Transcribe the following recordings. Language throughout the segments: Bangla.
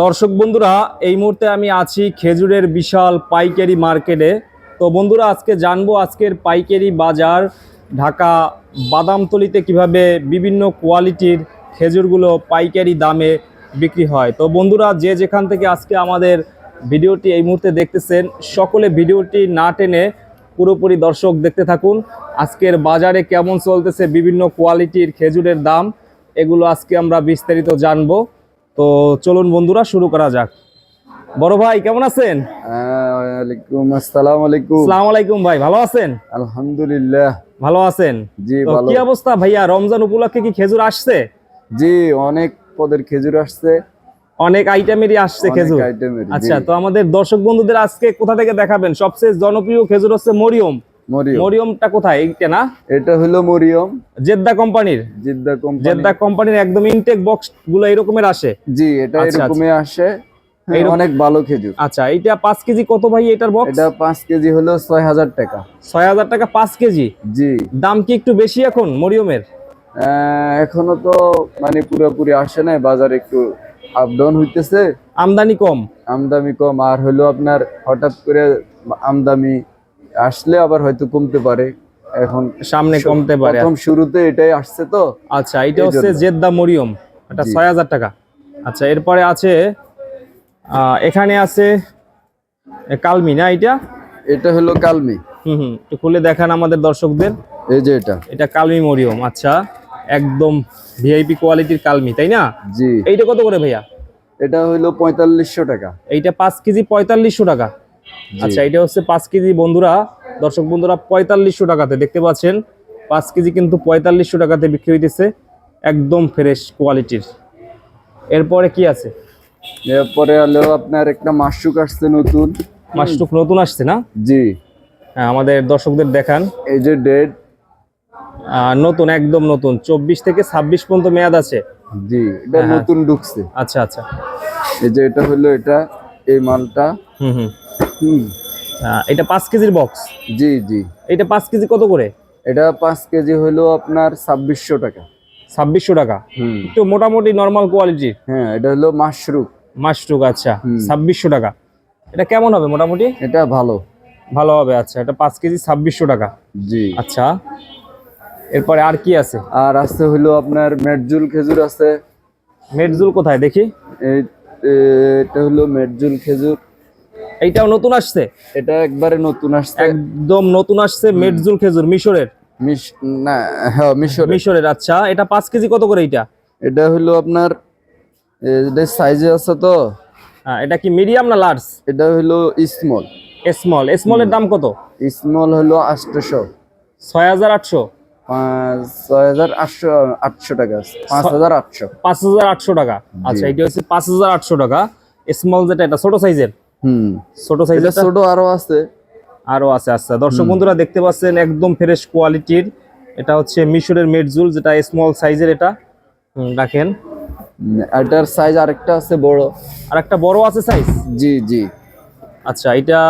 দর্শক বন্ধুরা, এই মুহূর্তে আমি আছি খেজুরের বিশাল পাইকারি মার্কেটে। তো বন্ধুরা, আজকে জানব আজকের পাইকারি বাজার ঢাকা বাদামতলিতে কীভাবে বিভিন্ন কোয়ালিটির খেজুরগুলো পাইকারি দামে বিক্রি হয়। তো বন্ধুরা, যে যেখান থেকে আজকে আমাদের ভিডিওটি এই মুহূর্তে দেখতেছেন, সকলে ভিডিওটি না টেনে পুরোপুরি দর্শক দেখতে থাকুন। আজকের বাজারে কেমন চলতেছে বিভিন্ন কোয়ালিটির খেজুরের দাম, এগুলো আজকে আমরা বিস্তারিত জানব। তো চলুন বন্ধুরা শুরু করা যাক। বড় ভাই কেমন আছেন? হ্যাঁ, ওয়ালাইকুম আসসালাম আলাইকুম আসসালামু আলাইকুম ভাই ভালো আছেন? আলহামদুলিল্লাহ। ভালো আছেন? জি ভালো। কি অবস্থা ভাইয়া? রমজান উপলক্ষে কি খেজুর আসছে? জি অনেক পদের খেজুর আসছে। অনেক আইটেমেরই আসছে খেজুর। আচ্ছা তো আমাদের দর্শক বন্ধুদের আজকে কোথা থেকে দেখাবেন? সবচেয়ে জনপ্রিয় খেজুর হচ্ছে মরিয়ম। মরিয়মটা কোথায়? এইটা না? এটা হলো মরিয়ম। জেদ্দা কোম্পানির? জিদ্দা কোম্পানি। জেদ্দা কোম্পানির একদম ইনটেক বক্সগুলো এরকমের আসে? জি এটা আচ্ছা, এরকমই আসে। হ্যাঁ, অনেক ভালো খেজুর। আচ্ছা এইটা পাঁচ কেজি কত ভাই এটার বক্স এটা পাঁচ কেজি হলো ছয় হাজার টাকা। ছয় হাজার টাকা পাঁচ কেজি? জি। দাম কি একটু বেশি এখন মরিয়মের? এখনও তো মানে পুরোপুরি আসে নাই বাজার একটু আপ ডাউন হইতেছে। আমদানি কম? আমদানি কম আর হলো আপনার হঠাৎ করে আমদামি আসলে আবার হয়তো কমতে পারে। এখন সামনে কমতে পারে। প্রথম শুরুতে এটাই আসছে তো। আচ্ছা এটা হচ্ছে জেদ্দা মরিয়ম। এটা। ছয় হাজার টাকা। আচ্ছা এরপরে আছে এখানে আছে কালমি না এটা? এটা হলো কালমি। হুম হুম একটু খুলে দেখান আমাদের দর্শকদের। এই যে এটা। এটা কালমি মরিয়ম আচ্ছা। একদম ভিআইপি কোয়ালিটির কালমি তাই না? জি। এইটা কত করে ভাইয়া? এটা হইল পঁয়তাল্লিশশো টাকা। এইটা পাঁচ কেজি পঁয়তাল্লিশশো টাকা। আচ্ছা এটা হচ্ছে পাঁচ কেজি বন্ধুরা দর্শক বন্ধুরা পঁয়তাল্লিশশো টাকাতে দেখতে পাচ্ছেন পাঁচ কেজি কিন্তু পঁয়তাল্লিশশো টাকাতে বিক্রি হইতেছে একদম ফ্রেশ কোয়ালিটির এরপরে কি আছে? এরপরে হলো আপনার একটা মাশরুক আসছে নতুন। মাসটুক নতুন আসছে না? জি। হ্যাঁ আমাদের দর্শকদের দেখান। এই যে ডেট নতুন একদম নতুন চব্বিশ থেকে ছাব্বিশ পর্যন্ত মেয়াদ আছে। জি এটা হ্যাঁ। নতুন ঢুকছে। আচ্ছা আচ্ছা। এই যে এটা হলো এটা এই মালটা। হুম হুম। এটা পাঁচ কেজির বক্স জি জি। এটা পাঁচ কেজি কত করে? এটা পাঁচ কেজি হলো আপনার ছাব্বিশশো টাকা। ছাব্বিশশো টাকা? হুম। একটু মোটামুটি নর্মাল কোয়ালিটির হ্যাঁ এটা হলো মাশরুক মাসটুক আচ্ছা। ছাব্বিশশো টাকা। এটা কেমন হবে মোটামুটি? এটা ভালো। ভালো হবে আচ্ছা। এটা পাঁচ কেজি ছাব্বিশশো টাকা। জি। আচ্ছা। এরপরে আর কি আছে? আর আছে হলো আপনার মেটজুল খেজুর আছে। মেটজুল কোথায়? দেখি। এটা হলো মেটজুল খেজুর। এইটাও নতুন আসছে? এটা একবারে নতুন আসছে। একদম নতুন আসছে মেটজুল খেজুর মিশরের? মিশ না হ্যাঁ মিশর মিশরের আচ্ছা। এটা পাঁচ কেজি কত করে এইটা এটা হলো আপনার এটা সাইজে আছে তো। হ্যাঁ এটা কি মিডিয়াম না লার্জ এটা হলো স্মল স্মল স্মলের দাম কত? স্মল হলো আটশো। ছয় হাজার আটশো। আটশো টাকা আছে। পাঁচ হাজার আটশো। পাঁচ হাজার আটশো টাকা। আচ্ছা এটা হচ্ছে পাঁচ হাজার আটশো টাকা। স্মল যেটা এটা ছোট সাইজের হুম। ছোট সাইজের ছোট আরও আছে। আরও আছে আচ্ছা। দর্শক বন্ধুরা দেখতে পাচ্ছেন একদম ফ্রেশ কোয়ালিটির এটা হচ্ছে মিশরের মেটজুল যেটা স্মল সাইজের এটা। রাখেন। এটার সাইজ আরেকটা আছে বড়। আর একটা বড় আছে সাইজ জি জি। আচ্ছা এটা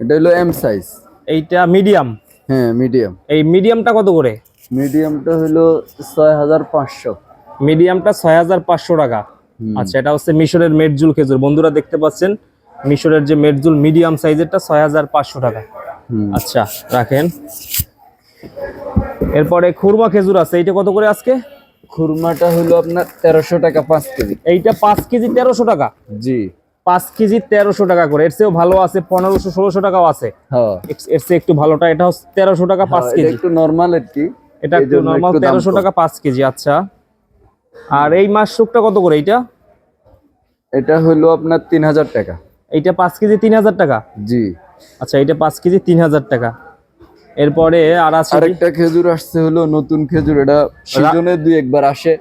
এটা হলো এম সাইজ এইটা মিডিয়াম হ্যাঁ মিডিয়াম এই মিডিয়ামটা কত করে? মিডিয়ামটা হলো ছয় হাজার পাঁচশো। মিডিয়ামটা ছয় হাজার পাঁচশো টাকা। আচ্ছা এটা হচ্ছে মিশরের মেটজুল খেজুর। বন্ধুরা দেখতে পাচ্ছেন মিশরের যে মেটজুল মিডিয়াম সাইজেরটা ছয় হাজার পাঁচশো টাকা। আচ্ছা রাখেন। এরপরে খুরমা খেজুর আছে এইটা কত করে আজকে? খুরমাটা হলো আপনার তেরোশো টাকা পাঁচ কেজি। এইটা পাঁচ কেজি তেরোশো টাকা? জি। পাঁচ কেজি তেরোশো টাকা করে। এর চেয়েও ভালো আছে পনেরোশো ষোলোশো টাকাও আছে। হ্যাঁ। এর- চেয়ে একটু ভালোটা এটা হচ্ছে তেরোশো টাকা পাঁচ হ্যাঁ, কেজি। একটু নর্মাল আর কি। এটা একটু নর্মাল তেরোশো টাকা পাঁচ কেজি আচ্ছা। আর এই মাশরুকটা কত করে এইটা? এটা হলো আপনার তিন হাজার টাকা। এইটা পাঁচ কেজি তিন হাজার টাকা? জি। আচ্ছা এইটা পাঁচ কেজি তিন হাজার টাকা। এরপরে আর আছে আরেকটা খেজুর আসছে হলো নতুন খেজুর এটা সিজনে দুই একবার আসে।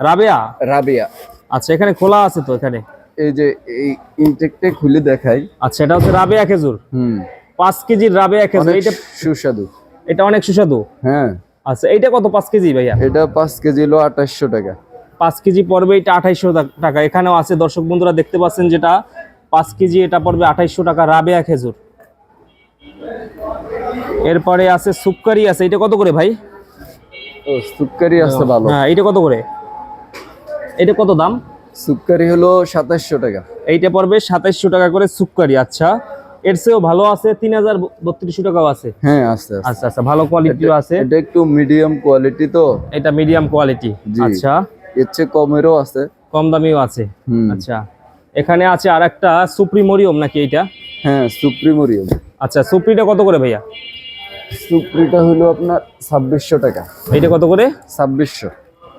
রাবেয়া? রাবিয়া। আচ্ছা এখানে খোলা আছে তো এখানে? এই যে এই ইনটেকটা খুলে দেখাই। আচ্ছা এটা হচ্ছে রাবেয়া খেজুর? হুম। পাঁচ কেজির রাবেয়া খেজুর এইটা সুস্বাদু। এটা অনেক সুস্বাদু? হ্যাঁ। আচ্ছা এইটা কত পাঁচ কেজি ভাইয়া? এটা পাঁচ কেজি হলো আঠাশশো টাকা। পাঁচ কেজি পড়বে এটা আঠাইশশো টাকা। এখানেও আছে দর্শক বন্ধুরা দেখতে পাচ্ছেন যেটা পাঁচ কেজি এটা পড়বে আঠাইশশো টাকা রাবেয়া খেজুর। এরপরে আছে সুপকারি আছে এটা কত করে ভাই? ও সুকারি আছে ভালো। হ্যাঁ এটা কত করে? এটা কত দাম? সুক্কারি হলো সাতাশশো টাকা। এইটা পড়বে সাতাইশশো টাকা করে সুক্কারি আচ্ছা। এর চেয়েও ভালো আছে তিন হাজার বত্রিশশো টাকাও আছে। হ্যাঁ আস্তে আচ্ছা আচ্ছা ভালো কোয়ালিটিও আছে। এটা একটু মিডিয়াম কোয়ালিটি তো। এটা মিডিয়াম কোয়ালিটি আচ্ছা। এর চেয়ে কমেরও আছে। কম দামিও আছে। আচ্ছা। এখানে আছে আর একটা সুপ্রিমোরিয়ম নাকি এইটা হ্যাঁ সুপ্রিমোরিয়াম। আচ্ছা সুপ্রিটা কত করে ভাইয়া? সুপ্রিটা হলো আপনার ছাব্বিশশো টাকা। এইটা কত করে? ছাব্বিশশো।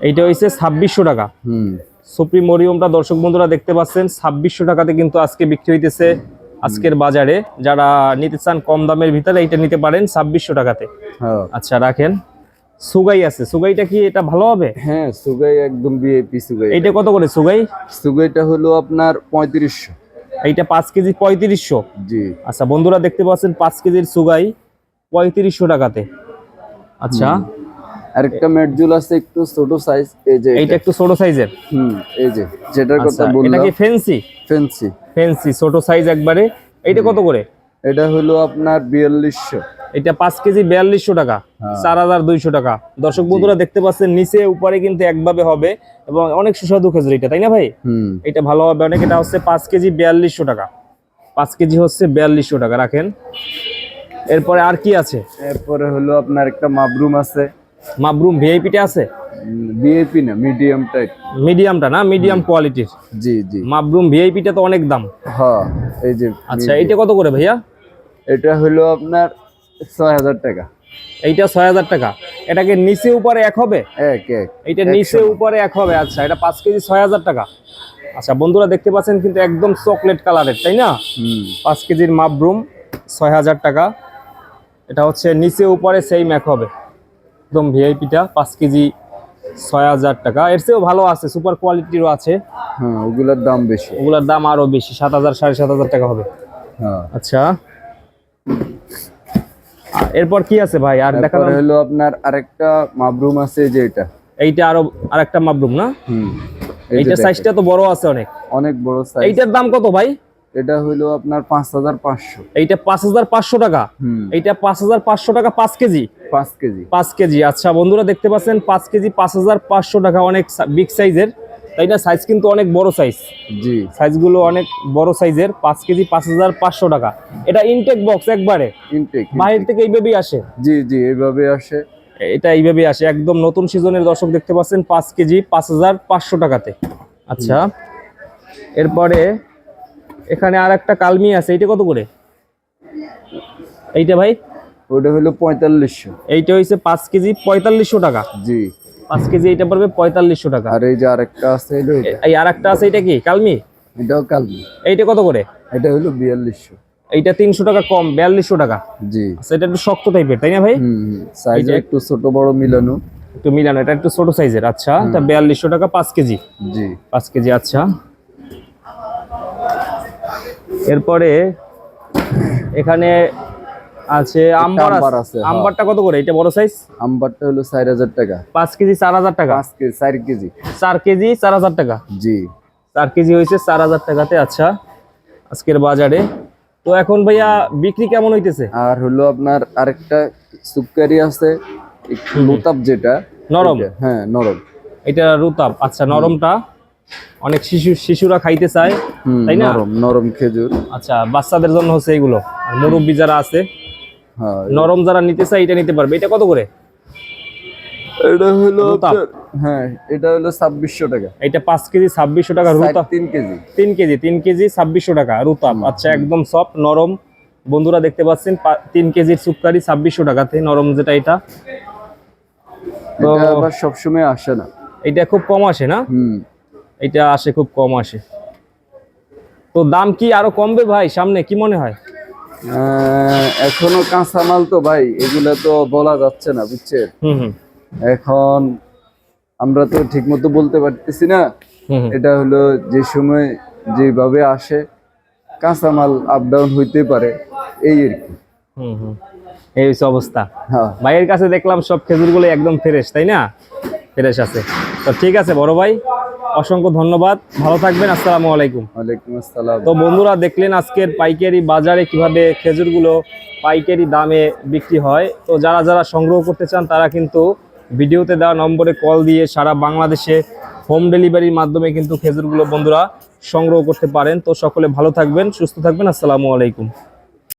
এইটা হইছে ছাব্বিশশো টাকা। হুম। সুপ্রিমোরিয়মটা দর্শক বন্ধুরা দেখতে পাচ্ছেন ছাব্বিশশো টাকাতে কিন্তু আজকে বিক্রি হইতেছে আজকের বাজারে। যারা নিতে চান কম দামের ভিতরে এইটা নিতে পারেন ছাব্বিশশো টাকাতে। হ্যাঁ। আচ্ছা রাখেন। সুগাই আছে। সুগাইটা কি এটা ভালো হবে? হ্যাঁ সুগাই একদম বিএপি সুগাই। এইটা কত করে সুগাই? সুগাইটা হলো আপনার পঁয়ত্রিশশো। এইটা পাঁচ কেজি পঁয়ত্রিশশো? জি। আচ্ছা বন্ধুরা দেখতে পাচ্ছেন পাঁচ কেজির সুগাই পঁয়ত্রিশশো টাকাতে। আচ্ছা। আরেকটা মেটজুল আছে একটু ছোট সাইজ এই যে এইটা একটু ছোট সাইজের হুম এই যে যেটার আচ্ছা কথা এটা বললাম কি ফেন্সি ফেন্সি ফেন্সি ছোট সাইজ একবারে। এইটা কত করে? এটা হলো আপনার বিয়াল্লিশশো। এটা পাঁচ কেজি বিয়াল্লিশশো টাকা হ্যাঁ। চার হাজার দুইশো টাকা। দর্শক বন্ধুরা দেখতে পাচ্ছেন নিচে উপরে কিন্তু একভাবে হবে এবং অনেক সুস্বাদু খেজুর এটা তাই না ভাই? হুম। এটা ভালো হবে অনেক এটা হচ্ছে পাঁচ কেজি বিয়াল্লিশশো টাকা। পাঁচ কেজি হচ্ছে বিয়াল্লিশশো টাকা রাখেন। এরপরে আর কি আছে? এরপরে হলো আপনার একটা মাবরুম আছে। মাবরুম ভিআইপিটা আছে? বিএপি না মিডিয়াম টাইপ মিডিয়ামটা না? মিডিয়াম কোয়ালিটির। জি জি। মাবরুম ভিআইপিটা তো অনেক দাম। হ্যাঁ এই যে আচ্ছা এইটা কত করে ভাইয়া? এটা হলো আপনার ছয় হাজার টাকা। এইটা ছয় হাজার টাকা। এটাকে নিচে উপরে এক হবে? এইটা নিচে উপরে এক হবে আচ্ছা এটা পাঁচ কেজি ছয় হাজার টাকা। আচ্ছা বন্ধুরা দেখতে পাচ্ছেন কিন্তু একদম চকলেট কালারের তাই না? পাঁচ কেজির মাবরুম ছয় হাজার টাকা। এটা হচ্ছে নিচে উপরে সেম এক হবে। একদম ভিআইপিটা পাঁচ কেজি ছয় হাজার টাকা। এর চেয়েও ভালো আছে সুপার কোয়ালিটিরও আছে। হ্যাঁ ওগুলোর দাম বেশি। ওগুলোর দাম আরও বেশি সাত হাজার সাড়ে সাত হাজার টাকা হবে। হ্যাঁ। আচ্ছা। এরপর কি আছে ভাই? আর দেখানো হলো আপনার আরেকটা মাবরুম আছে যে এটা। এইটা আরও আরেকটা মাবরুম না? হুম এইটা সাইজটা তো বড় আছে অনেক। অনেক বড় সাইজ এইটার দাম কত ভাই? এটা হলো আপনার পাঁচ হাজার পাঁচশো। এইটা পাঁচ হাজার পাঁচশো টাকা? হুম। এইটা পাঁচ হাজার পাঁচশো টাকা পাঁচ কেজি? পাঁচ কেজি। পাঁচ কেজি আচ্ছা বন্ধুরা দেখতে পাচ্ছেন পাঁচ কেজি পাঁচ হাজার পাঁচশো টাকা অনেক বিগ সাইজের তাই না? সাইজ কিন্তু অনেক বড় সাইজ জি। সাইজগুলো অনেক বড় সাইজের পাঁচ কেজি পাঁচ হাজার পাঁচশো টাকা। এটা ইনটেক বক্স একবারে। ইনটেক বাইরে থেকে এইভাবেই আসে। জি জি এইভাবে আসে। এটা এইভাবেই আসে। একদম নতুন সিজনের দর্শক দেখতে পাচ্ছেন পাঁচ কেজি পাঁচ হাজার পাঁচশো টাকাতে। আচ্ছা এরপরে এখানে আর একটা কালমি আছে। এইটা কত করে? এইটা ভাই? ওটা হলো পঁয়তাল্লিশশো। এইটা হয়েছে পাঁচ কেজি পঁয়তাল্লিশশো টাকা। জি। পাঁচ কেজি এইটা পড়বে পঁয়তাল্লিশশো টাকা। আর এই যে আরেকটা আছে এটা এই আর একটা আছে এটা কি? কালমি? এটাও কালমি। এইটা কত করে? এটা হলো বিয়াল্লিশশো। এইটা তিনশো টাকা কম বিয়াল্লিশশো টাকা। জি। আচ্ছা এটা একটু শক্ত টাইপের তাই না ভাই? হুম সাইজ একটু ছোট বড় মিলানো। একটু মিলানো এটা একটু ছোট সাইজের আচ্ছা। এটা বিয়াল্লিশশো টাকা পাঁচ কেজি। জি। পাঁচ কেজি আচ্ছা। এরপরে এখানে আছে আম্বার আছে। হ্যাঁ। আম্বারটা কত করে? এটা বড় সাইজ আম্বারটা হলো চার হাজার টাকা। পাঁচ কেজি চার হাজার টাকা? পাঁচ কেজি চার কেজি। চার কেজি চার হাজার টাকা? জি। চার কেজি হয়েছে চার হাজার টাকাতে আচ্ছা। আজকের বাজারে। তো এখন ভাইয়া বিক্রি কেমন হইতেছে? আর হলো আপনার আরেকটা সুকারি আছে একটু লোতাপ যেটা। নরম? হ্যাঁ নরম। এটা রুতাব আচ্ছা নরমটা? অনেক শিশু শিশুরা খাইতে চায় তাই না? নরম নরম খেজুর। আচ্ছা বাচ্চাদের জন্য হচ্ছে এগুলো আর মুরব্বী যারা আছে নরম যারা নিতে চায় এটা নিতে পারবে। এটা কত করে? এটা হলো হ্যাঁ এটা হলো ছাব্বিশশো টাকা। এটা পাঁচ কেজি ছাব্বিশশো টাকা তিন কেজি। তিন কেজি তিন কেজি ছাব্বিশশো টাকা আচ্ছা একদম সফট নরম। বন্ধুরা দেখতে পাচ্ছেন তিন কেজির সুপকারি ছাব্বিশশো টাকাতে নরম যেটা এটা। তো সবসময় আসে না। এটা খুব কম আসে না? হুম। এটা আসে খুব কম আসে। তো দাম কি আরও কমবে ভাই সামনে কি মনে হয়? এখনও কাঁচা মাল তো ভাই এগুলা তো বলা যাচ্ছে না বুঝছেন? এখন আমরা তো ঠিক মতো বলতে পারতেছি না। এটা হলো যে সময় যেভাবে আসে কাঁচামাল আপ ডাউন হইতে পারে এই আর কি। হুম হুম। এই হচ্ছে অবস্থা। হ্যাঁ। ভাইয়ের কাছে দেখলাম সব খেজুরগুলো একদম ফ্রেশ তাই না? ফ্রেশ আছে। তো ঠিক আছে বড় ভাই। অসংখ্য ধন্যবাদ। ভালো থাকবেন আসসালামু আলাইকুম। ওয়ালাইকুম আসসালাম। তো বন্ধুরা দেখলেন আজকের পাইকারি বাজারে কীভাবে খেজুরগুলো পাইকারি দামে বিক্রি হয়। তো যারা যারা সংগ্রহ করতে চান তারা কিন্তু ভিডিওতে দেওয়া নম্বরে কল দিয়ে সারা বাংলাদেশে হোম ডেলিভারির মাধ্যমে কিন্তু খেজুরগুলো বন্ধুরা সংগ্রহ করতে পারেন। তো সকলে ভালো থাকবেন সুস্থ থাকবেন আসসালামু আলাইকুম।